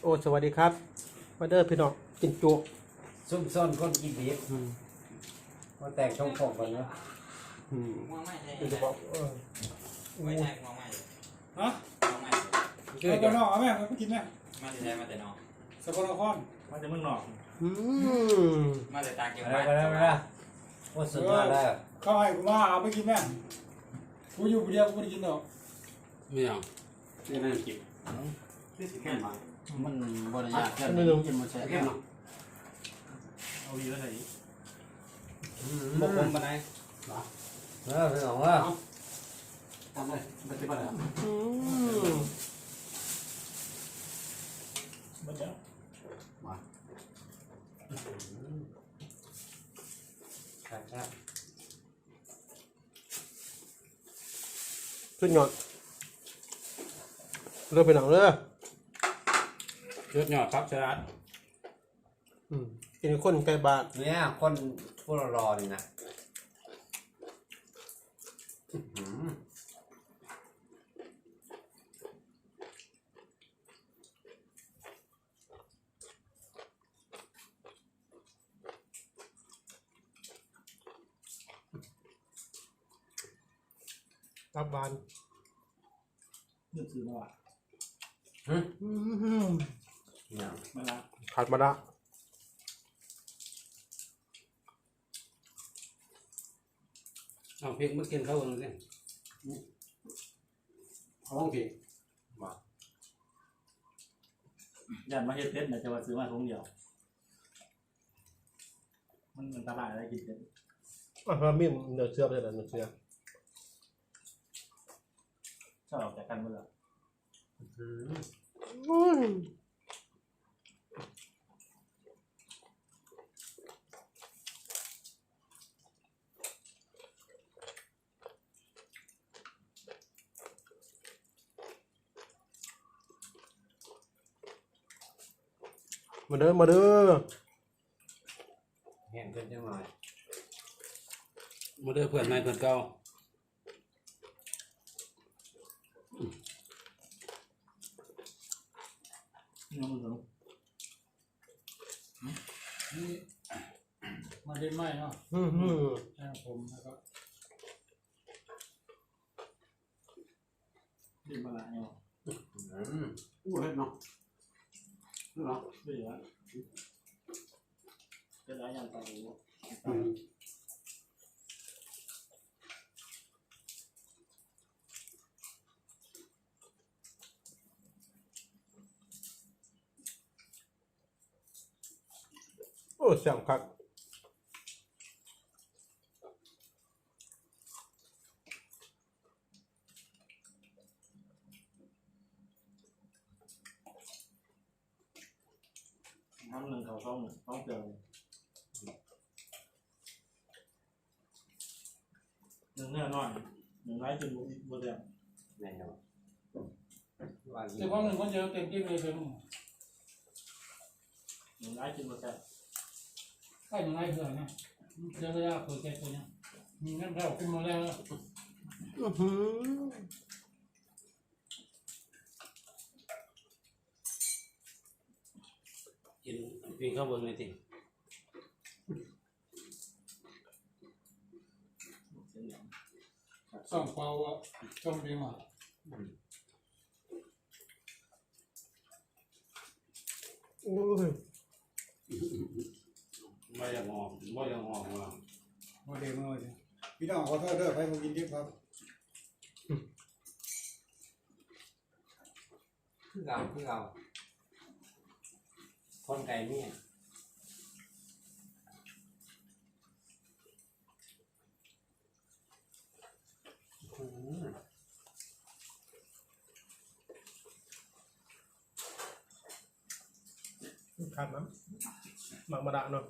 โอ้สวัสดีครับมาเด้อพี่น้องกินจุซุ่มซ่อนคนกินดีอืมมาแตกช่องฟอกก่อนนะอืมมองไม่ใช่คือจะบอกเออไม่ใช่มองไม่ฮะมองไม่คือเอาไปจะนอกเอาแม่ไปกินแม่มาแต่ใช้มาแต่นอกสกลนครมาจากเมืองนอกอืมมาแต่ตาเกี่ยวอะไรไปแล้วไปแล้วโอ้สุดยอดแล้วเข้าให้กูมาเอาไปกินแม่กูอยู่คนเดียวกูไม่ได้กินหรอกไม่เอาที่นั่นกินที่สิบแค่มา มันบริยากกันกินมันใช่แค่เนาะเอาดีแล้วไหนบกผมมาไหนเออพี่น้องว่าทำเลยปฏิบัติแล้วอืมมันจะครับครับสุดยอดเริ่มพี่น้องเด้อ ยอดยอดครับชรัดอืมกินคนไก่บาทเนี่ยคนผู้รอนี่นะอื้อหือรับบานเรื่องซื้อมาว่ะ อืมเนี่ยมาละขาดมาละเอาพริกมากินข้าวนึงสิเอาลองพริกยันมาเฮ็ดเต็ดนะจะว่าซื้อมาทุ่งเดียว มันมันตลาดอะไรกินเต็ดอะเรามีเนื้อเชื่อมเลยนะเนื้อเชื่อชอบออกจากกันเมื่อ อื้อหือ อื มมาเด้อ มาเด้อ เห็นเป็นจังหน่อยมาเด้อเพื่อนนายเพื่อนเก่าน้องมึงนี่มาเล่นไม้เนาะอืมอืมแช่ผมแล้วก็ดื่มมาละเนี่ยอืมอู้เล็ดเนาะ เนาะด้วยวะเป็นไรยันตาหูโอ้เสียงคัก น้ำหนึ่งเขา ต้องต้องเจอหนึ่งเนื้อน้อยหนึ่งไร้จนบุเรียงแน่นอนว่าแต่ว่ามันคนเดียวเต็มที่เลยเป็นหนึ่งไร้จนบุแซ่บใกล้ยังไงเถอะนะเดี๋ยวเวลาเปิดแกตัวเนี้ยมีน้ำเท่าขึ้นมาแล้วอื้อหือ กินกินข้าวบนเลยทีเส้นเหลืองสองเปล่าอะจมดีมาโอ้ยไม่อยากงอไม่อยากงอมาโมเดลมาเลยพี่น้องขอโทษเด้อไปมากินดิบครับคือเราคือเรา คนไก่เนี่ยอื้อหือขาดน้ำหมักมาดะเนาะ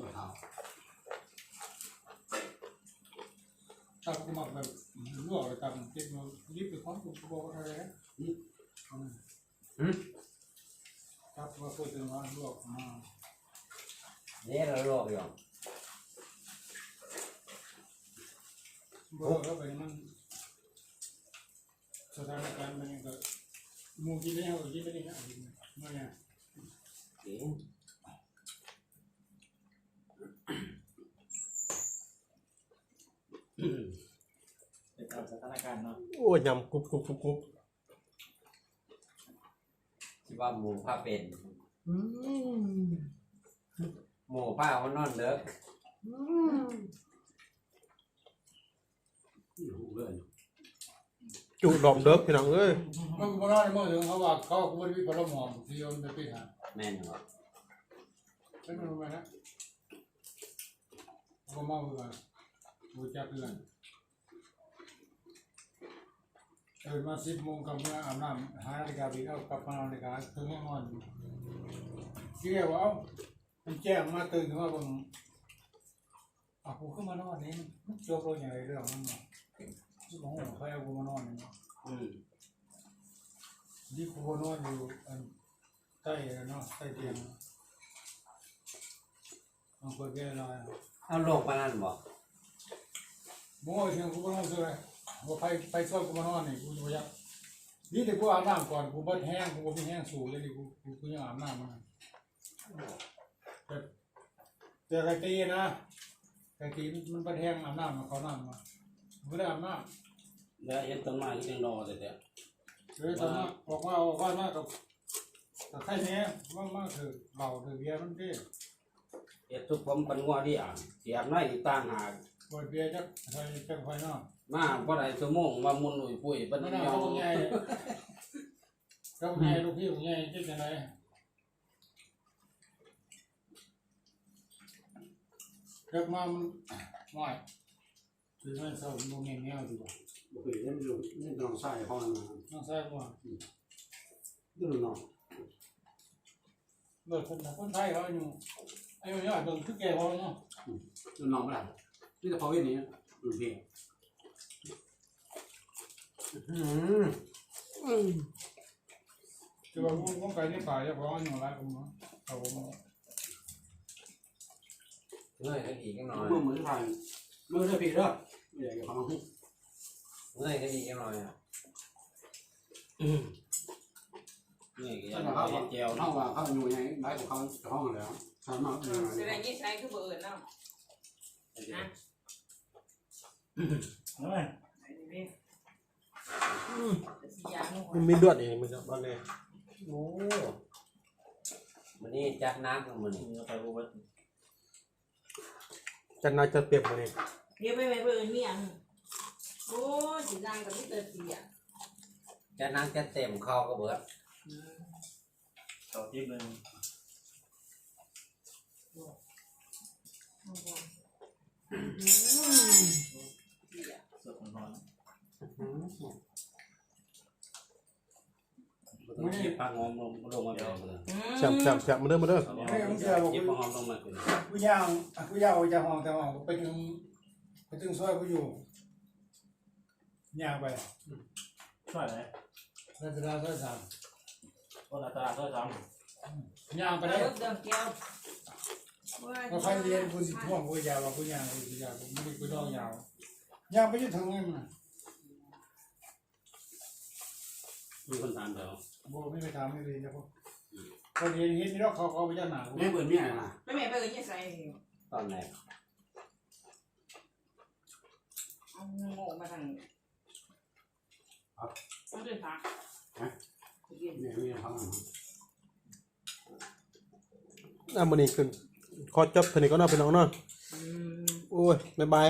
บ่เอา ตักมาแบบลวกไปตักเก็บมาดิบไปของกูบอกอะไรนะตักมาพูดถึงว่าลวกมาเนี่ยเราลวกอยู่บ่เข้าไปมันสถานการณ์มันก็มูกินแล้วกินไปนี่นะเนี่ยเอ๋ เป็นตามสถานการณ์เนาะโอ้ยยำกรุบกรุบกรุบกรุบคิดว่าหมูผ้าเป็นอืมหมูผ้ามันนอนเด้ออืมหูเลื่อนจุดอมเด้อพี่น้องเอ้ยมันก็บ่ได้มาถึงเขาว่าเขาก็บ่ได้พลหอมที่มันไปปิดหาแม่นบ่เป็นมันไปนะก็มาเพื่อน บูจักเพื่อนตื่นมาสิบโมงกับเมื่ออาบน้ำหานาฬิกาบินเอากลับมานาฬิกาถึงแน่นอนเกี่ยวว่าเอ้ามันแจ้งมาตื่นขึ้นมาผมอะกูขึ้นมานอนนี่มันจบลงอย่างไรเรื่องมันเนาะสมองใครเอากูมานอนนี่อืมนี่กูนอนอยู่อันใต้เนาะใต้เตียงมันเปิดแก้ลอยเอาโลกปานนั้นบ่ โม่เชียงกูบ่นอนซื้อเลยว่าไปไปซอยกูมานอนนี่กูจะไปยักนี่แต่กูอาบน้ำก่อนกูบ่แห้งกูบ่มีแห้งสูเลยดิกูกูกูยังอาบน้ำมาแต่แต่ไก่ตีนะไก่ตีมันมันบ่แห้งอาบน้ำมาเขาน้ำมาไม่ได้อาบน้ำแล้วเอ็นต้นไม้ที่ยังรอแต่เดี๋ยวเลยตอนนั้นบอกว่าเอาบ้านมากกับกับใครเนี้ยว่ามากคือเบาคือเบียร์มันเด้เอ็ดทุกผมเป็นงัวที่อ่างเสียบในต่างหาก บ่เบียร์จักใส่จักไฟเนาะมาบ่ได้ชั่วโมงว่ามุนหนุ่ยปุ้ยเป็นไม่ยน่าอเขางใหญ่เขาใหญ่ลูกพี่ใหญ่คิดยังไงเลิกมามันน้อยคือมันเศร้าโมเมนต์แนวดีกว่าบ่เคยเล่นอยู่เล่นน้องชายห้องมาน้องชายว่าดูน้องเบิดคนคนไทยเขาอยู่ไอ้เนี้ยเบิ่งคือแก่เขาเนาะดูน้องไม่ได้นี่แต่พอเว้นนี้ดูเพียงอืมคือว่าผมผมไปในป่าจะพออยู่หลายคนเนาะเขาผมเงยกันอีกจังหน่อยเมื่อเหมือนทางเมื่อได้พี่เด้อไม่อยากจะฟังเงยกันอีกจังหน่อยอะนี่ก็ยังเขาเจียวเท่าว่าเขาอยู่ในได้ของเขาห้องแล้วสามารถแสดงยิ่งใช้คือเบอร์เนาะเฮ้ ยสียางมันมีเลือดเองมันจะบ้านเลยโอ้มันนี่จัดน้ำกันมันนี่มีไปบูบัตจะน่าจะเปรียบมันเองเดี๋ยวไปไปเบอร์เมียงโอ้สียางกับพี่เตอร์สีอะจัดน้ำจัดเต็มเข้าก็เบิดต่อทิพย์หนึ่ง สดนอนมันเก็บปางอมลงลงมาเดียวเลยแฉมแฉมแฉมมาเด้อมาเด้อไม่ต้องเชื่อบอกเก็บกูปางอมลงมาคือกูย่างกูย่างจะห้องแต่ห้องไปถึงไปถึงซอยกูอยู่ย่างไปช่วยไหนรัชดาซอยสามก็ตลาดก็ซ้ย่างไปไปได้เลิกเดิมแก้วก็ใครเรียนกูสิท่วงกูยาวว่ากูย่างกูสิยาวกูไม่ได้กูต้องยาว ย่างไปจนถึงไงมันมีคนถามเถอะโบไม่ไปถามไม่เลยนะพวกคนเห็นเห็นนี่เราเขาเขาไปย่างหนาแม่เปิดเมียนะไม่แม่เบอร์ยิ่งใส่ตอนไหนเอาโง่มาทางต้องเดินทางแม่เมียเขาอะมันนี่ขึ้นขอจบเท่านี้ก็น่าเป็นน้องเนาะอืมโอ้ยบ๊ายบาย